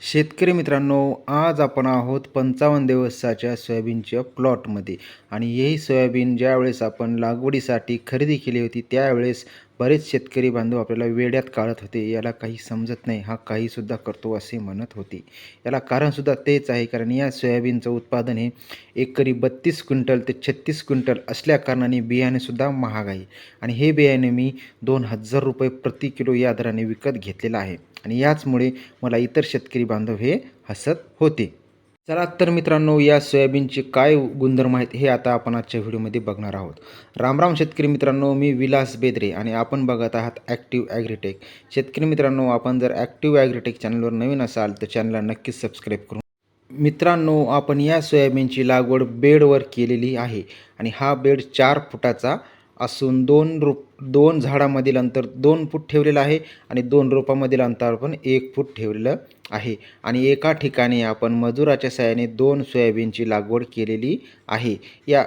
शेतकरी मित्रांनो आज आपण आहोत पंचावन्न दिवसाच्या सोयाबीनच्या प्लॉटमध्ये आणि ही सोयाबीन ज्यावेळेस आपण लागवडीसाठी खरेदी केली होती त्यावेळेस बरेच शेतकरी बांधव आपल्याला वेड्यात काढत होते. याला काही समजत नाही. हा काहीसुद्धा करतो असे म्हणत होते. याला कारणसुद्धा तेच आहे. कारण या सोयाबीनचं उत्पादन हे एकरी बत्तीस क्विंटल ते छत्तीस क्विंटल असल्या कारणाने बियाणेसुद्धा महाग आहे. आणि हे बियाणे मी दोन हजार रुपये प्रति किलो या दराने विकत घेतलेलं आहे. आणि याचमुळे मला इतर शेतकरी बांधव हे हसत होते. चला तर मित्रांनो या सोयाबीनचे काय गुणधर्म आहेत हे आता आपण आजच्या व्हिडिओमध्ये बघणार आहोत. रामराम शेतकरी मित्रांनो मी विलास बेदरे आणि आपण बघत आहात ॲक्टिव्ह ॲग्रीटेक शेतकरी मित्रांनो आपण जर ॲक्टिव्ह ॲग्रीटेक चॅनलवर नवीन असाल तर चॅनलला नक्कीच सबस्क्राईब करून मित्रांनो आपण या सोयाबीनची लागवड बेडवर केलेली आहे आणि हा बेड चार फुटाचा असून दोन रोप दोन झाडामधील अंतर दोन फूट ठेवलेलं आहे आणि दोन रोपामधील अंतर पण एक फूट ठेवलेलं आहे. आणि एका ठिकाणी आपण मजुराच्या सहाय्याने दोन सोयाबीनची लागवड केलेली आहे. या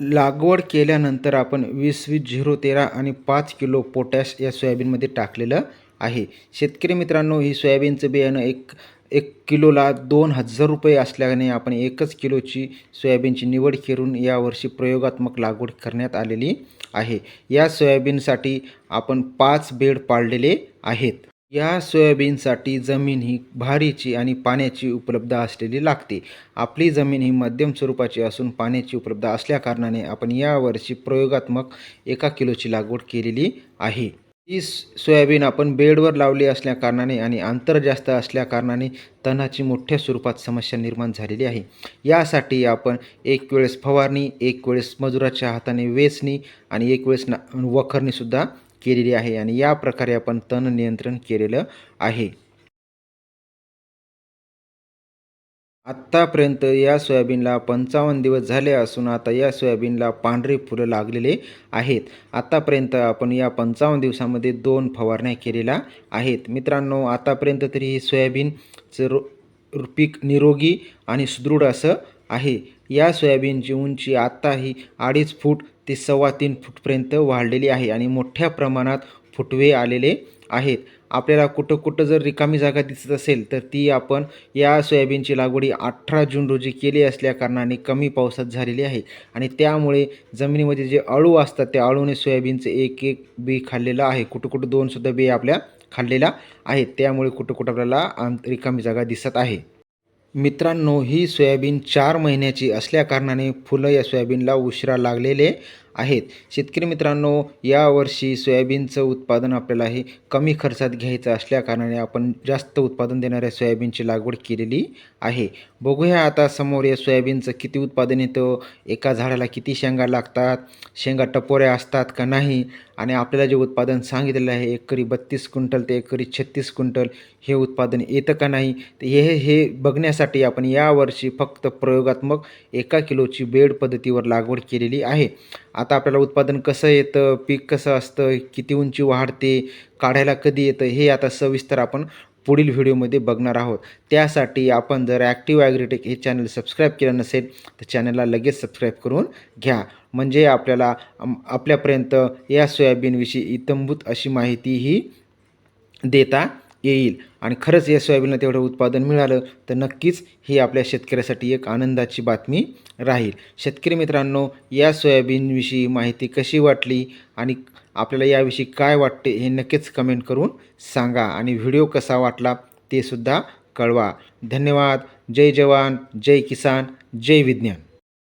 लागवड केल्यानंतर आपण वीस वीस झिरो तेरा आणि पाच किलो पोटॅश या सोयाबीनमध्ये टाकलेलं आहे. शेतकरी मित्रांनो ही सोयाबीनचं बियाणं एक एक किलोला दोन हजार रुपये असल्याने आपण एकच किलोची सोयाबीनची निवड करून यावर्षी प्रयोगात्मक लागवड करण्यात आलेली आहे. या सोयाबीनसाठी आपण पाच बेड पाडलेले आहेत. या सोयाबीनसाठी जमीन ही भारीची आणि पाण्याची उपलब्ध असलेली लागते. आपली जमीन ही मध्यम स्वरूपाची असून पाण्याची उपलब्ध असल्याकारणाने आपण यावर्षी प्रयोगात्मक एका किलोची लागवड केलेली आहे. ही सोयाबीन आपण बेडवर लावली असल्याकारणाने आणि अंतर जास्त असल्याकारणाने तणाची मोठ्या स्वरूपात समस्या निर्माण झालेली आहे. यासाठी आपण एक वेळेस फवारणी एक वेळेस मजुराच्या हाताने वेचणी आणि एक वेळेस ना वखरणीसुद्धा केलेली आहे आणि या प्रकारे आपण तण नियंत्रण केलेलं आहे. आत्तापर्यंत या सोयाबीनला पंचावन्न दिवस झाले असून आता या सोयाबीनला पांढरे फुलं लागलेले आहेत. आत्तापर्यंत आपण या पंचावन्न दिवसामध्ये दोन फवारण्या केलेल्या आहेत. मित्रांनो आतापर्यंत तरी हे सोयाबीनचं रो पीक निरोगी आणि सुदृढ असं आहे. या सोयाबीनची उंची आत्ताही अडीच फूट ते सव्वा तीन फूटपर्यंत वाढलेली आहे आणि मोठ्या प्रमाणात फुटवे आलेले आहेत. आपल्याला कुठं कुठं जर रिकामी जागा दिसत असेल तर ती आपण या सोयाबीनची लागवडी अठरा जून रोजी केली असल्याकारणाने कमी पावसात झालेली आहे. आणि त्यामुळे जमिनीमध्ये जे अळू असतात त्या अळूने सोयाबीनचं एक एक बी खाल्लेलं आहे. कुठं कुठं दोनसुद्धा बी आपल्या खाल्लेल्या आहेत. त्यामुळे कुठं कुठं आपल्याला रिकामी जागा दिसत आहे. मित्रांनो ही सोयाबीन चार महिन्याची असल्याकारणाने फुलं या सोयाबीनला उशिरा लागलेले आहेत. शेतकरी मित्रांनो यावर्षी सोयाबीनचं उत्पादन आपल्याला हे कमी खर्चात घ्यायचं असल्याकारणाने आपण जास्त उत्पादन देणाऱ्या सोयाबीनची लागवड केलेली आहे. बघूया आता समोर या सोयाबीनचं किती उत्पादन येतं एका झाडाला किती शेंगा लागतात शेंगा टपोऱ्या असतात का नाही आणि आपल्याला जे उत्पादन सांगितलेलं आहे एकरी बत्तीस क्विंटल ते एकरी छत्तीस क्विंटल हे उत्पादन येतं का नाही तर हे हे बघण्यासाठी आपण यावर्षी फक्त प्रयोगात्मक एका किलोची बेड पद्धतीवर लागवड केलेली आहे. आता आपल्याला उत्पादन कसं येतं पीक कसं असतं किती उंची वाढते काढायला कधी येतं हे आता सविस्तर आपण पुढील व्हिडिओमध्ये बघणार आहोत. त्यासाठी आपण जर ॲक्टिव्ह ॲग्रीटेक हे चॅनल सबस्क्राईब केलं नसेल तर चॅनलला लगेच सबस्क्राईब करून घ्या. म्हणजे आपल्याला आपल्यापर्यंत या सोयाबीनविषयी इतंभूत अशी माहितीही देता येईल. आणि खरंच या सोयाबीनला तेवढं उत्पादन मिळालं तर नक्कीच ही आपल्या शेतकऱ्यासाठी एक आनंदाची बातमी राहील. शेतकरी मित्रांनो या सोयाबीनविषयी माहिती कशी वाटली आणि आपल्याला याविषयी काय वाटते हे नक्कीच कमेंट करून सांगा आणि व्हिडिओ कसा वाटला ते सुद्धा कळवा. धन्यवाद. जय जवान. जय किसान. जय विज्ञान.